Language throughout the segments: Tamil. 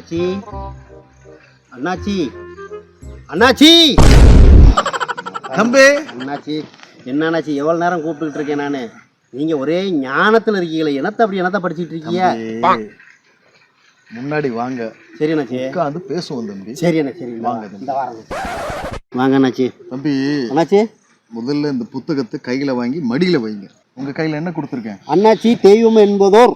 அண்ணாச்சி. அண்ணாச்சி. அண்ணாச்சி! தம்பி. அண்ணாச்சி என்ன அண்ணாச்சி எவ்வளோ நேரம் கூப்பிட்டுக்கிட்டு இருக்கேன் நான்? நீங்கள் ஒரே ஞானத்தில் இருக்கீங்களே என்னத்தை அப்படி என்னத்தை படிச்சிட்டு இருக்கீங்க? முன்னாடி வாங்க. சரி அண்ணாச்சி. உட்காந்து பேசுவோம் தம்பி. சரி அண்ணா சரி வாங்க இந்த வாரம் வாங்க அண்ணாச்சி. தம்பி அண்ணாச்சி. முதல்ல இந்த புத்தகத்தை கையில வாங்கி மடியில வைங்க. உங்க கையில என்ன கொடுத்துருக்கேன்? அண்ணாச்சி தெய்வம் என்பதோர்.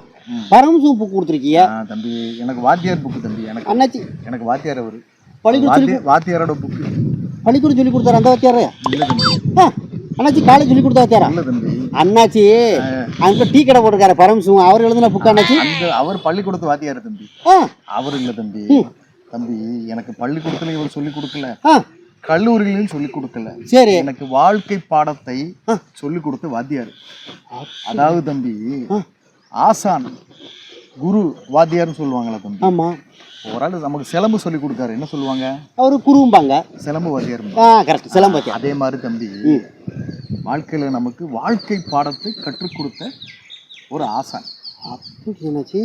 பரமசூப்பு கொடுத்துருக்கீங்க ஆ, தம்பி எனக்கு வாத்தியார் புக்கு தம்பி எனக்கு அண்ணாச்சி. எனக்கு வாத்தியார் அவரு. வாத்தியார் வாத்தியாரோட புக்கு பள்ளிக்கூடம் சொல்லி கொடுத்தாரு? அந்த வாத்தியாரு? அண்ணாச்சி காலேஜ் சொல்லி கொடுத்தா வாத்தியாரா? இல்ல தம்பி. அண்ணாச்சி அங்க டீ கடை போட்டிருக்காரு பரமசிவம் அவர் எழுதின புக் அண்ணாச்சி. அவர் பள்ளிக்கூடத்து வாத்தியார் தம்பி. அவர் இல்ல தம்பி. தம்பி எனக்கு பள்ளிக்கூடத்துல இவர் சொல்லி கொடுக்கல. ஆ. கல்லூரியிலும் சொல்லி கொடுக்கல. சரி. எனக்கு வாழ்க்கை பாடத்தை சொல்லி கொடுத்த வாத்தியார். அதாவது தம்பி ஆசான் குரு வாத்தியார்னு சொல்லுவாங்களா தம்பி. ஆமா. ஒரு ஆள் நமக்கு சிலம்பு சொல்லி கொடுக்காரு. என்ன சொல்லுவாங்க? அவரு குரும்பாங்க. சிலம்பு வாத்தியார் ஆ கரெக்ட் சிலம்பு வாத்தியார். அதே மாதிரி தம்பி. வாழ்க்கையில நமக்கு வாழ்க்கை பாடத்தை கற்றுக் கொடுத்த ஒரு ஆசான். அப்படி என்னாச்சு?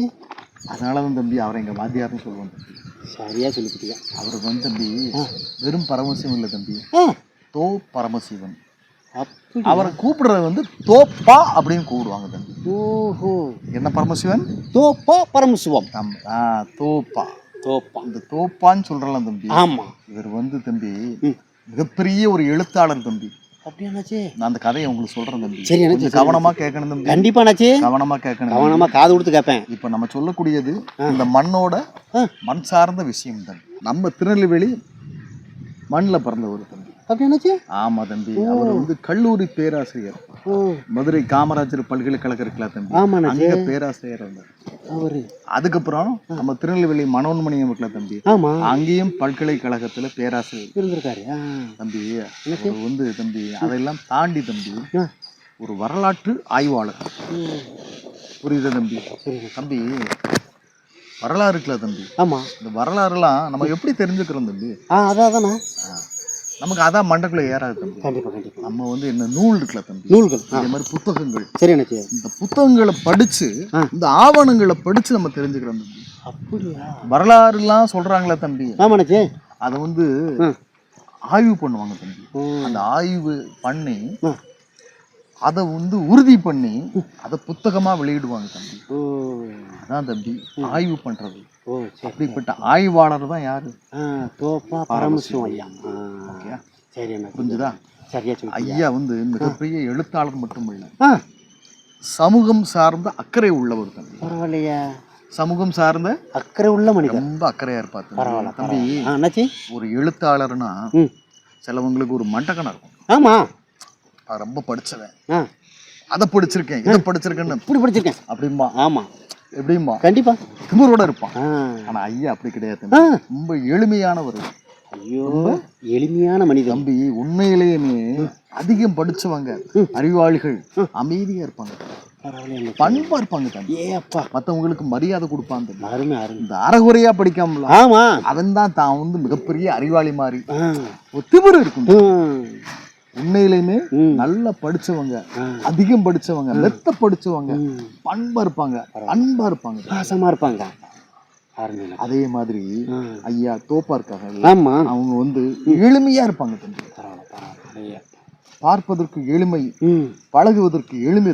அதனால தான் தம்பி அவரை எங்க வாத்தியார்னு சொல்லுவோம். தம்பி சரியா சொல்லி கொடுத்தீங்க அவருக்கு வந்து தம்பி வெறும் பரமசிவம் இல்லை தம்பி. தோ பரமசிவன் அவரை கூப்பிடுறது வந்து தோப்பா அப்படின்னு கூப்பிடுவாங்க தம்பி. ஓஹோ. என்ன பரமசிவன்? தோப்பா பரமசிவம். ஆ தோப்பா. தோப்பா. அந்த தோப்பான்னு சொல்றலாம் தம்பி. ஆமா. இவர் வந்து தம்பி. மிகப்பெரிய ஒரு எழுத்தாளர் தம்பி. அப்படி என்னாச்சு? நான் அந்த கதையை உங்களுக்கு சொல்றேன் தம்பி. சரி, எனக்கு கவனமா கேட்கணும் தம்பி. கண்டிப்பா அண்ணாச்சி கவனமா கேட்கணும். கவனமா காது கொடுத்து கேட்பேன். இப்ப நம்ம சொல்லக்கூடியது இந்த மண்ணோட. மண் சார்ந்த விஷயம் தம்பி. நம்ம திருநெல்வேலி மண்ணில் பிறந்தவர் தம்பி. அப்படி என்னாச்சு? ஆமா தம்பி. அவர் வந்து கல்லூரி பேராசிரியர். மதுரை காமராஜர் பல்கலைக்கழகம் இருக்கலாம் தம்பி. ஆமாண்ணா அங்க பேராசிரியர் அவரு. அதுக்கப்புறம் நம்ம திருநெல்வேலி மனோன்மணியம் இருக்கலாம் தம்பி. ஆமா. அங்கேயும் பல்கலைக்கழகத்துல பேராசிரியர். இருந்திருக்காரு. தம்பி அவர் வந்து தம்பி அதெல்லாம் தாண்டி தம்பி. ஒரு வரலாற்று ஆய்வாளர். புரியுதா தம்பி? தம்பி வரலாறு இருக்குல்ல தம்பி. ஆமா. இந்த வரலாறுலாம் நம்ம எப்படி தெரிஞ்சுக்கிறோம் தம்பி? ஆ அதான் அதானே. நமக்கு அதான் மண்டக்குள்ள ஏறாது தம்பி. கண்டிப்பா கண்டிப்பா. நம்ம வந்து என்ன நூல் இருக்குல்ல தம்பி? நூல்கள் இதே மாதிரி புத்தகங்கள். சரி அண்ணாச்சி இந்த புத்தகங்களை படிச்சு ஆ. இந்த ஆவணங்களை படிச்சு நம்ம தெரிஞ்சுக்கிறோம் தம்பி. அப்படியா? வரலாறுலாம் சொல்றாங்களே தம்பி. ஆமா அண்ணாச்சி அதை வந்து ஆய்வு பண்ணுவாங்க தம்பி. அந்த ஆய்வு பண்ணி. அதை வந்து உறுதி பண்ணி அதை புத்தகமா வெளியிடுவாங்க தம்பி. ஓ. அதான் தம்பி ஆய்வு சரி அப்படிப்பட்ட ஆய்வாளர் தான் யாரு? தோப்பா பரமசிவம் ஐயா? சரி புரிஞ்சுதா? சரியா ஐயா வந்து மிகப்பெரிய எழுத்தாளர் மட்டும் இல்ல ஆ. சமூகம் சார்ந்த அக்கறை உள்ளவர் தம்பி பரவாயில்லையா. சமூகம் சார்ந்த அக்கறை உள்ள மனிதன் ரொம்ப அக்கறையா இருப்பார். பரவாயில்ல தம்பி ஒரு எழுத்தாளர்னா சிலவங்களுக்கு ஒரு மண்டக்கணம் இருக்கும். ஆமா. ரொம்ப படிச்சவன். அதை படிச்சிருக்கேன் இதை படிச்சிருக்கேன்னு இப்படி படிச்சிருக்கேன். அப்படிம்பா. ஆமா. எப்படிம்பா கண்டிப்பா. திமிரோட இருப்பான். ஆனா ஐயா அப்படி கிடையாது. ரொம்ப எளிமையானவர். ஐயோ எளிமையான மனிதன் தம்பி உண்மையிலேயுமே அதிகம் படிச்சவங்க. அறிவாளிகள். அமைதியா இருப்பாங்க. பண்பா இருப்பாங்க தம்பி. ஏ அப்பா மத்தவங்களுக்கு மரியாதை கொடுப்பான் தம்பி. அருமை அருமை. இந்த அறகுறையா படிக்காமல? ஆமா. அவன் தான் தான் வந்து மிகப்பெரிய அறிவாளி மாதிரி ஒரு திமிரு இருக்கும். ம். உண்மையிலேயுமே ம். நல்லா படிச்சவங்க. அதிகம் படிச்சவங்க மெத்த படிச்சவங்க. பண்பா இருப்பாங்க அன்பா இருப்பாங்க. பாசமா இருப்பாங்க. அதே மாதிரி. ஐயா தோப்பா இருக்காங்க ஆமா. அவங்க வந்து எளிமையா இருப்பாங்க தம்பி. பரவாயில்ல. பார்ப்பதற்கு எளிமை பழகுவதற்கு எளிமை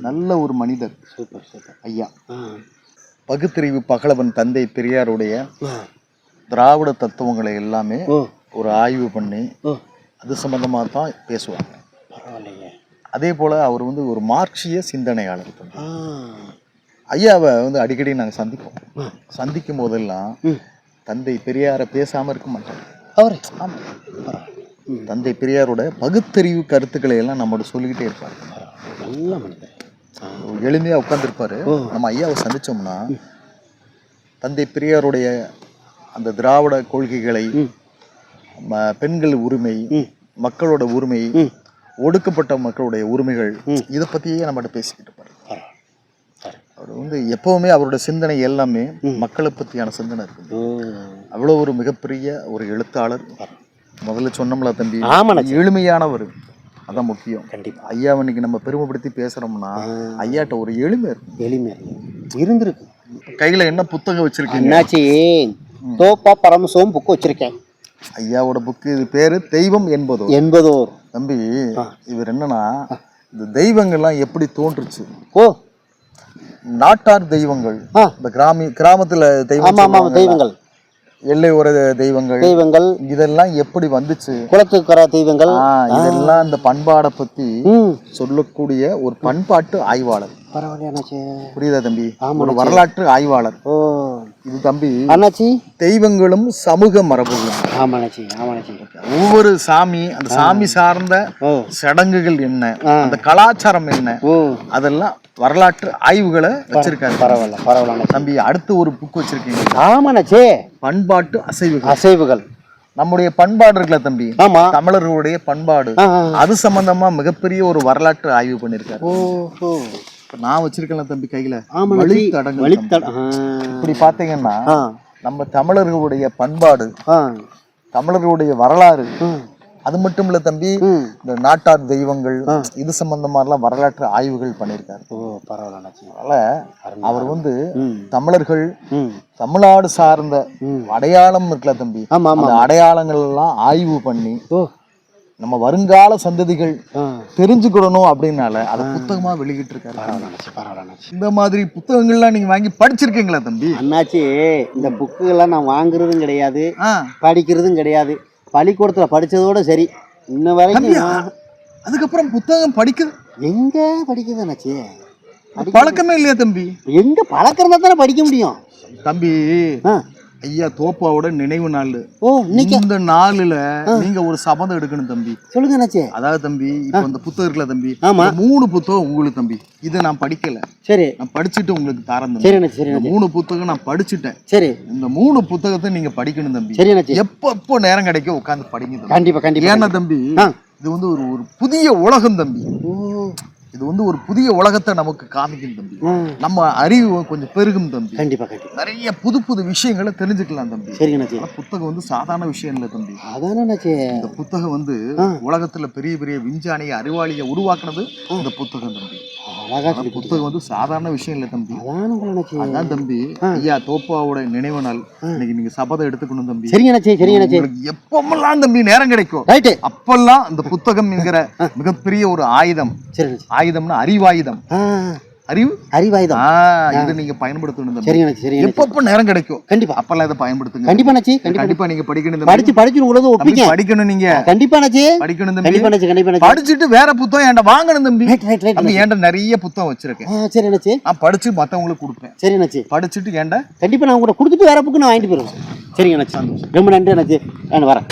நல்ல ஒரு மனிதர். Super super. ஐயா. பகுத்தறிவு பகலவன் தந்தை பெரியாருடைய. திராவிட தத்துவங்களை எல்லாமே ஒரு ஆய்வு பண்ணி அது சம்பந்தமா தான் பேசுவாங்க. பரவாயில்லையே. அதே போல அவர் வந்து ஒரு மார்க்சிய சிந்தனையாளர் ஐயாவை வந்து அடிக்கடி நாங்கள் சந்திப்போம். சந்திக்கும் போதெல்லாம் தந்தை பெரியாரை பேசாம இருக்க மாட்டாங்க அவரு? ஆமா. தந்தை பெரியாரோட பகுத்தறிவு கருத்துக்களை எல்லாம் நம்மளோட சொல்லிக்கிட்டே இருப்பார். நல்ல மனிதர். ஆ. எளிமையா உட்காந்துருப்பாரு. நம்ம ஐயாவை சந்திச்சோம்னா தந்தை பெரியாருடைய அந்த திராவிட கொள்கைகளை பெண்கள் உரிமை. மக்களோட உரிமை. ஒடுக்கப்பட்ட மக்களுடைய உரிமைகள். இதை பத்தியே நம்மகிட்ட பேசிக்கிட்டு இருப்பாரு. அவர் வந்து எப்பவுமே அவரோட சிந்தனை எல்லாமே மக்களை பத்தியான சிந்தனை இருக்கு அவ்வளோ ஒரு மிகப்பெரிய ஒரு எழுத்தாளர். முதல்ல சொன்னோம்ல தம்பி எளிமையானவர். அதான் முக்கியம். கண்டிப்பா. ஐயாவை இன்னைக்கு நம்ம பெருமைப்படுத்தி பேசுறோம்னா ஐயாட்ட ஒரு எளிமை இருக்கும் எளிமை இருந்திருக்கு. கையில என்ன புத்தகம் வச்சிருக்கீங்க? தோப்பா பரமசிவம் புக்கு வச்சிருக்கேன். ஐயாவோட புக்கு இது பேரு தெய்வம் என்பதோ எண்பதோர் தம்பி இவர் என்னன்னா இந்த தெய்வங்கள்லாம் எப்படி தோன்றுச்சு? ஓ. நாட்டார் தெய்வங்கள். இந்த கிராமி கிராமத்துல தெய்வம் தெய்வங்கள். எல்லை உர தெய்வங்கள். தெய்வங்கள். இதெல்லாம் எப்படி வந்துச்சு? குளத்துக்கர தெய்வங்கள். இதெல்லாம் இந்த பண்பாடை பத்தி சொல்லக்கூடிய ஒரு பண்பாட்டு ஆய்வாளர். புரியுதா தம்பி? ஒரு வரலாற்று ஆய்வாளர். ஓ. இது தம்பி அண்ணாச்சி. தெய்வங்களும் சமூக மரபுகளும். ஆமா அண்ணாச்சி ஆமா அண்ணாச்சி. ஒவ்வொரு சாமி அந்த சாமி சார்ந்த சடங்குகள் என்ன. அந்த கலாச்சாரம் என்ன அதெல்லாம் வரலாற்று ஆய்வுகளை வச்சிருக்காரு. பரவாயில்ல பரவாயில்ல தம்பி அடுத்து ஒரு புக் வச்சிருக்கீங்க. ஆமா அண்ணாச்சி. பண்பாட்டு அசைவுகள். அசைவுகள். நம்முடைய பண்பாடு இருக்குல்ல தம்பி ஆமா. தமிழர்களுடைய பண்பாடு. அது சம்பந்தமா மிகப்பெரிய ஒரு வரலாற்று ஆய்வு பண்ணிருக்காரு. நான் வச்சிருக்கேன்ல தம்பி கையில. வழித்தட இப்படி பாத்தீங்கன்னா நம்ம தமிழர்களுடைய பண்பாடு தமிழர்களுடைய வரலாறு அது மட்டும் இல்ல தம்பி இந்த நாட்டார் தெய்வங்கள் இது சம்பந்தமாலாம் வரலாற்று ஆய்வுகள் பண்ணியிருக்காரு. அண்ணாச்சி. அதனால அவர் வந்து தமிழர்கள் தமிழ்நாடு சார்ந்த. அடையாளம் இருக்குல்ல தம்பி. அந்த அடையாளங்கள் எல்லாம் ஆய்வு பண்ணி நம்ம வருங்கால சந்ததிகள் தெரிஞ்சுக்கிடணும் அப்படின்னால அதை புத்தகமா வெளியிட்டு இருக்காரு இந்த மாதிரி புத்தகங்கள்லாம் நீங்க வாங்கி படிச்சிருக்கீங்களா தம்பி? அண்ணாச்சி இந்த புக்குகள்லாம் நான் வாங்குறதும் கிடையாது படிக்கிறதும் கிடையாது. பள்ளிக்கூடத்தில் படிச்சதோட சரி. இன்ன வரைக்கும் அதுக்கப்புறம் புத்தகம் படிக்க எங்க படிக்குது அண்ணாச்சி? பழக்கமே இல்லையா தம்பி? எங்க பழக்கிறதா தானே படிக்க முடியும்? தம்பி ஐயா தோப்பாவோட நினைவு நாள். ஓ இந்த நாளுல நீங்க ஒரு சபதம் எடுக்கணும் தம்பி. சொல்லுங்க அதாவது தம்பி இப்ப இந்த புத்தகம் இருக்குல்ல தம்பி ஆமா. மூணு புத்தகம் உங்களுக்கு தம்பி. இதை நான் படிக்கல. சரி. நான் படிச்சுட்டு உங்களுக்கு தரேன் சரி மூணு புத்தகம் நான் படிச்சுட்டேன். சரி. இந்த மூணு புத்தகத்தை நீங்க படிக்கணும் தம்பி. சரி எப்ப எப்போ நேரம் கிடைக்கும் உட்காந்து படிங்க கண்டிப்பா கண்டிப்பா ஏன்னா தம்பி. இது வந்து ஒரு ஒரு புதிய உலகம் தம்பி. ஓ. இது வந்து ஒரு புதிய உலகத்தை நமக்கு காமிக்கும் தம்பி. நம்ம அறிவு கொஞ்சம் பெருகும் தம்பி. கண்டிப்பா கண்டிப்பா. நிறைய புது புது விஷயங்களை தெரிஞ்சுக்கலாம் தம்பி. ஆனா புத்தகம் வந்து சாதாரண விஷயம் இல்லை தம்பி. அதானே இந்த புத்தகம் வந்து உலகத்துல பெரிய பெரிய விஞ்ஞானிய அறிவாளிய உருவாக்குனது இந்த புத்தகம் தம்பி. அழகா புத்தகம் வந்து சாதாரண விஷயம் இல்லை தம்பி. அதானே தம்பி. ஐயா தோப்பாவோட நினைவு நாள். இன்னைக்கு நீங்க சபதம் எடுத்துக்கணும் தம்பி. சரிங்க அண்ணாச்சி சரிங்க அண்ணாச்சி. உங்களுக்கு எப்பமெல்லாம் தம்பி நேரம் கிடைக்கும்? ரைட்டு அப்பெல்லாம் இந்த புத்தகம் என்கிற மிகப்பெரிய ஒரு ஆயுதம். சரி ஆயுதம்னா அறிவாயுதம். அறிவு? அறிவாயுதம். இது நீங்க பயன்படுத்தணும் அண்ணாச்சி சரிங்க அண்ணாச்சி எப்பப்ப நேரம் கிடைக்கும்? கண்டிப்பா. அப்பெல்லாம் இதை பயன்படுத்துங்க. கண்டிப்பா அண்ணாச்சி கண்டிப்பா நீங்க படிக்கணும். படிச்சு படிச்சு உள்ளது ஒப்பிக்க படிக்கணும் நீங்க. கண்டிப்பா அண்ணாச்சி படிக்கணும் தம்பி. கண்டிப்பா அண்ணாச்சி கண்டிப்பா படிச்சுட்டு வேற புத்தகம் என்கிட்ட வாங்கணும் தம்பி? தம்பி என்கிட்ட நிறைய புத்தகம் வச்சிருக்கேன். சரி அண்ணாச்சி நான் படிச்சு மத்தவங்களுக்கு கொடுப்பேன். சரி அண்ணாச்சி படிச்சுட்டு ஏன்டா? கண்டிப்பா நான் உங்கள்கிட்ட கொடுத்துட்டு வேற புக்கு நான் வாங்கிட்டு போயிடுவேன். சரிங்க அண்ணாச்சி ரொம்ப நன்றி அண்ணாச்சி நான் வரேன்.